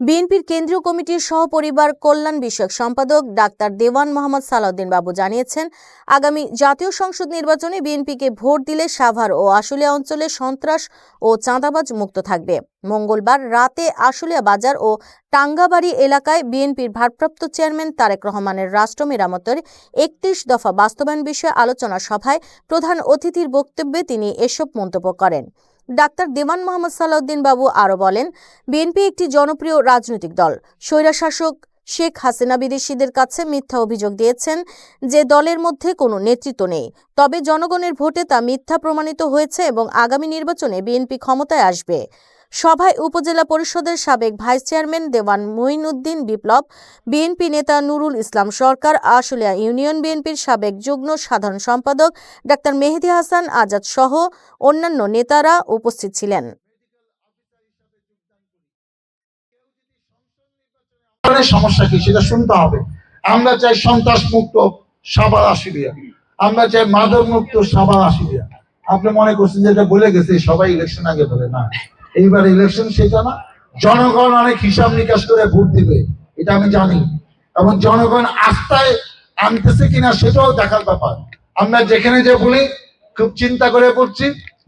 বিএনপির কেন্দ্রীয় কমিটির সহপরিবার কল্যাণ বিষয়ক সম্পাদক ডাক্তার দেওয়ান মোহাম্মদ সালাউদ্দিন বাবু জানিয়েছেন, আগামী জাতীয় সংসদ নির্বাচনে বিএনপিকে ভোট দিলে সাভার ও আশুলিয়া অঞ্চলে সন্ত্রাস ও চাঁদাবাজ মুক্ত থাকবে। মঙ্গলবার রাতে আশুলিয়া বাজার ও টাঙ্গাবাড়ি এলাকায় বিএনপির ভারপ্রাপ্ত চেয়ারম্যান তারেক রহমানের রাষ্ট্র মেরামতের একত্রিশ দফা বাস্তবায়ন বিষয়ে আলোচনা সভায় প্রধান অতিথির বক্তব্যে তিনি এসব মন্তব্য করেন। ডাক্তার দেওয়ান মোহাম্মদ সালাউদ্দিন বাবু আরও বলেন, বিএনপি একটি জনপ্রিয় রাজনৈতিক দল। স্বৈরাশাসক শেখ হাসিনা বিদেশিদের কাছে মিথ্যা অভিযোগ দিয়েছেন যে দলের মধ্যে কোনো নেতৃত্ব নেই। তবে জনগণের ভোটে তা মিথ্যা প্রমাণিত হয়েছে এবং আগামী নির্বাচনে বিএনপি ক্ষমতায় আসবে। সভায় উপজেলা পরিষদের সাবেক vice chairman Dewan Moinuddin Biplob, BNP নেতা নুরুল ইসলাম সরকার, আশুলিয়া ইউনিয়ন বিএনপির সাবেক যুগ্ম সাধারণ সম্পাদক ডাক্তার মেহেদি হাসান আজাদ সহ অন্যান্য নেতারা উপস্থিত ছিলেন। সমস্যা কি? সেটা শুনতে হবে। আমরা চাই সন্ত্রাস মুক্ত সাবার আশুলিয়া। আমরা চাই মাদক মুক্ত সাবার আশুলিয়া। আপনি মনে করছেন যেটা বলে গেছে, সবাই ইলেকশন আগে বলে, না। এইবার ইলেকশন সেটা না, জনগণ অনেক হিসাব নিকাশ করে ভোট দিবে, এটা আমি জানি। এবং জনগণ আস্থায় আনতেছে কিনা সেটাও দেখার ব্যাপার। আমরা যেখানে যে বলি, খুব চিন্তা করে পড়ছি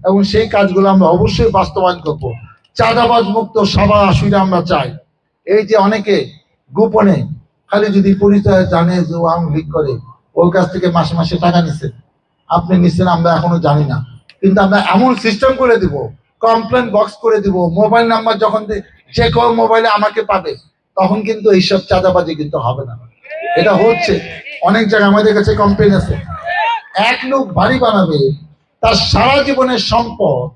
এবং সেই কাজগুলো আমরা অবশ্যই বাস্তবায়ন করব। চাঁদাবাজ মুক্ত সভা আসলে আমরা চাই। এই যে অনেকে গোপনে খালি যদি পরিচয় জানে যে ও আওয়ামী লীগ করে, ওর কাছ থেকে মাসে মাসে টাকা নিচ্ছে আপনি নিচ্ছেন আমরা এখনও জানি না। কিন্তু আমরা এমন সিস্টেম করে দিব কমপ্লেন বক্স করে দিব মোবাইল নাম্বার যখন যে কেউ মোবাইলে আমাকে পাবে, তখন কিন্তু এইসব চাঁদাবাজি কিন্তু হবে না। এটা হচ্ছে। অনেক জায়গায় আমাদের কাছে কমপ্লেন আছে। এক লোক বাড়ি বানাবে, তার সারা জীবনের সম্পদ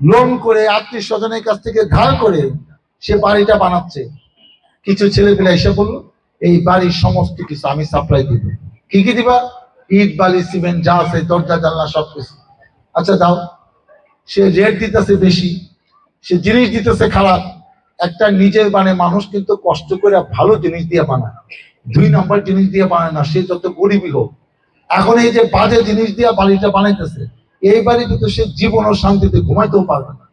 লোন করে আত্মীয় স্বজনের কাছ থেকে ধার করে সে বাড়িটা বানাচ্ছে। কিছু ছেলেপেলে এসে বলল, এই বাড়ির সমস্ত কিছু আমি সাপ্লাই দিব। কি কি দিবা? ইট, বালি, সিমেন্ট যা আছে, দরজা, জানলা সব কিছু আচ্ছা দাও। সে রেট দিতেছে বেশি, সে জিনিস দিতেছে খারাপ, একটা নিজের মানে মানুষ কিন্তু কষ্ট করে ভালো জিনিস দিয়ে বানায় দুই নম্বর জিনিস দিয়ে বানায় না, সে যত গরিবই হোক। এখন এই যে বাজে জিনিস দিয়ে বাড়িটা বানাইতেছে, এই বাড়ি কিন্তু সে জীবন ও শান্তিতে ঘুমাইতেও পারবে না।